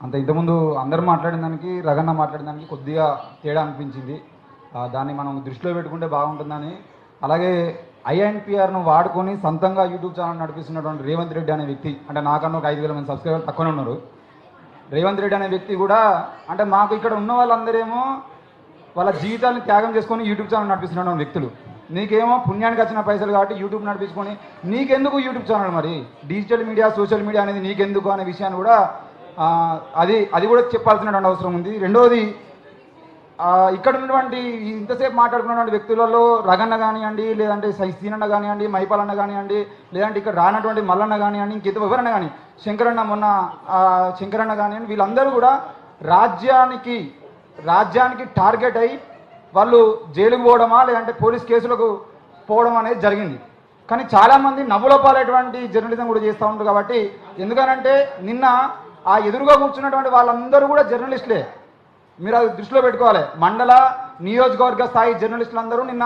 అంత ఇంతకుముందు అందరు మాట్లాడిన దానికి రగన్న మాట్లాడిన దానికి కొద్దిగా తేడా అనిపించింది. దాన్ని మనం దృష్టిలో పెట్టుకుంటే బాగుంటుందని. అలాగే ఐఎన్పిఆర్ను వాడుకొని సొంతంగా యూట్యూబ్ ఛానల్ నడిపిస్తున్నటువంటి రేవంత్ రెడ్డి అనే వ్యక్తి అంటే నాకన్నా ఒక ఐదు వేల మంది సబ్స్క్రైబర్ తక్కువనే ఉన్నారు. రేవంత్ రెడ్డి అనే వ్యక్తి కూడా అంటే మాకు ఇక్కడ ఉన్న వాళ్ళందరేమో వాళ్ళ జీవితాలను త్యాగం చేసుకొని యూట్యూబ్ ఛానల్ నడిపిస్తున్నటువంటి వ్యక్తులు. నీకేమో పుణ్యానికి వచ్చిన పైసలు కాబట్టి యూట్యూబ్ నడిపించుకొని నీకెందుకు యూట్యూబ్ ఛానల్ మరి? డిజిటల్ మీడియా సోషల్ మీడియా అనేది నీకెందుకు అనే విషయాన్ని కూడా అది అది కూడా చెప్పాల్సినటువంటి అవసరం ఉంది. రెండవది ఇక్కడ ఉన్నటువంటి ఇంతసేపు మాట్లాడుకున్నటువంటి వ్యక్తులలో రగన్న కానివ్వండి లేదంటే సై- సీనన్న కానివ్వండి మైపాలన్న కానివ్వండి లేదంటే ఇక్కడ రానటువంటి మల్లన్న కానివ్వండి ఇంకెంత ఎవరన్నా కానీ శంకరన్న మొన్న శంకరన్న కానివ్వండి వీళ్ళందరూ కూడా రాజ్యానికి రాజ్యానికి టార్గెట్ అయి వాళ్ళు జైలుకు పోవడమా లేదంటే పోలీస్ కేసులకు పోవడం అనేది జరిగింది. కానీ చాలామంది నవ్వులో పాలేటువంటి జర్నలిజం కూడా చేస్తూ ఉంటారు కాబట్టి ఎందుకనంటే నిన్న ఆ ఎదురుగా కూర్చున్నటువంటి వాళ్ళందరూ కూడా జర్నలిస్టులే. మీరు అది దృష్టిలో పెట్టుకోవాలి. మండల నియోజకవర్గ స్థాయి జర్నలిస్టులు అందరూ నిన్న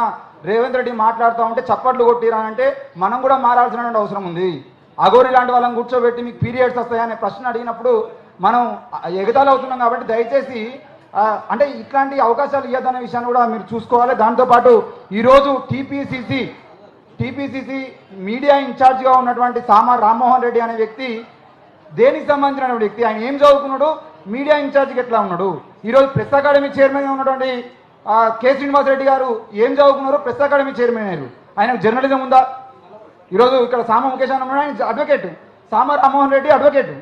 రేవంత్ రెడ్డి మాట్లాడుతూ ఉంటే చప్పట్లు కొట్టిరానంటే మనం కూడా మారాల్సినటువంటి అవసరం ఉంది. అగోరి లాంటి వాళ్ళని కూర్చోబెట్టి మీకు పీరియడ్స్ వస్తాయనే ప్రశ్న అడిగినప్పుడు మనం ఎగతాలు అవుతున్నాం కాబట్టి దయచేసి అంటే ఇట్లాంటి అవకాశాలు ఇవ్వదనే విషయాన్ని కూడా మీరు చూసుకోవాలి. దాంతోపాటు ఈరోజు టీపీసీసీ టీపీసీసీ మీడియా ఇన్ఛార్జ్గా ఉన్నటువంటి సామా రామ్మోహన్ రెడ్డి అనే వ్యక్తి దేనికి సంబంధించిన వ్యక్తి ఆయన ఏం చదువుకున్నాడు? మీడియా ఇన్ఛార్జ్కి ఎట్లా ఉన్నాడు? ఈరోజు ప్రెస్ అకాడమీ చైర్మన్గా ఉన్నటువంటి కె. శ్రీనివాస్ రెడ్డి గారు ఏం చదువుకున్నారు? ప్రెస్ అకాడమీ చైర్మన్ అయ్యారు. ఆయనకు జర్నలిజం ఉందా? ఈరోజు ఇక్కడ సామ ముఖేష్ అన్న ఆయన అడ్వకేట్. సామ రామ్మోహన్ రెడ్డి అడ్వకేట్.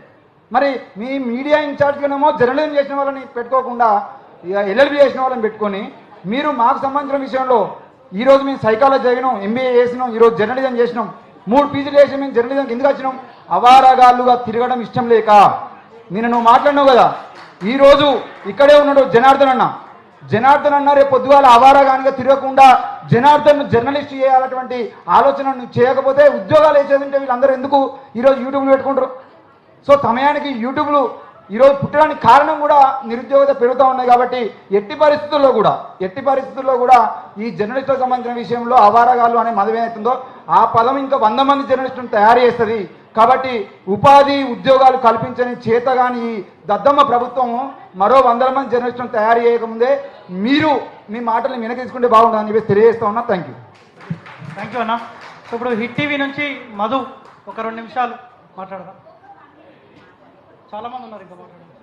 మరి మీ మీడియా ఇన్ఛార్జ్గానేమో జర్నలిజం చేసిన వాళ్ళని పెట్టుకోకుండా ఇక ఎల్ఎల్బి చేసిన వాళ్ళని పెట్టుకొని మీరు మాకు సంబంధించిన విషయంలో ఈరోజు మేము సైకాలజీ చదివినాం ఎంబీఏ చేసినాం ఈరోజు జర్నలిజం చేసినాం మూడు పీజీలు చేసి మేము జర్నలిజంకి ఎందుకు వచ్చినాం? అవారాగాళ్ళుగా తిరగడం ఇష్టం లేక. నేను నువ్వు మాట్లాడినావు కదా ఈరోజు ఇక్కడే ఉన్నాడు జనార్దన్ అన్న. జనార్దన్ అన్న రేపు పొద్దుగాల అవారాగానిగా తిరగకుండా జనార్దన్ జర్నలిస్ట్ చేయాలటువంటి ఆలోచన నువ్వు చేయకపోతే ఉద్యోగాలు వేసేది ఉంటే వీళ్ళందరూ ఎందుకు ఈరోజు యూట్యూబ్లు పెట్టుకుంటారు? సో సమయానికి యూట్యూబ్లు ఈరోజు పుట్టడానికి కారణం కూడా నిరుద్యోగత పెరుగుతూ ఉన్నాయి కాబట్టి ఎట్టి పరిస్థితుల్లో కూడా ఎట్టి పరిస్థితుల్లో కూడా ఈ జర్నలిస్టులకు సంబంధించిన విషయంలో అవారగాలు అనే మదం ఏదైతుందో ఆ పదం ఇంకా వంద మంది జర్నలిస్టులను తయారు చేస్తుంది. కాబట్టి ఉపాధి ఉద్యోగాలు కల్పించని చేతగాని ఈ దద్దమ్మ ప్రభుత్వం మరో వందల మంది జర్నలిస్టులను తయారు చేయకముందే మీరు మీ మాటల్ని వెనక తీసుకుంటే బాగుంటుందని చెప్పేసి తెలియజేస్తా ఉన్నా. Thank you. థ్యాంక్ యూ అన్న. సో ఇప్పుడు హిట్ టీవీ నుంచి మధు ఒక రెండు నిమిషాలు మాట్లాడదాం. చాలామంది ఉన్నారు ఇంకా మాట్లాడారు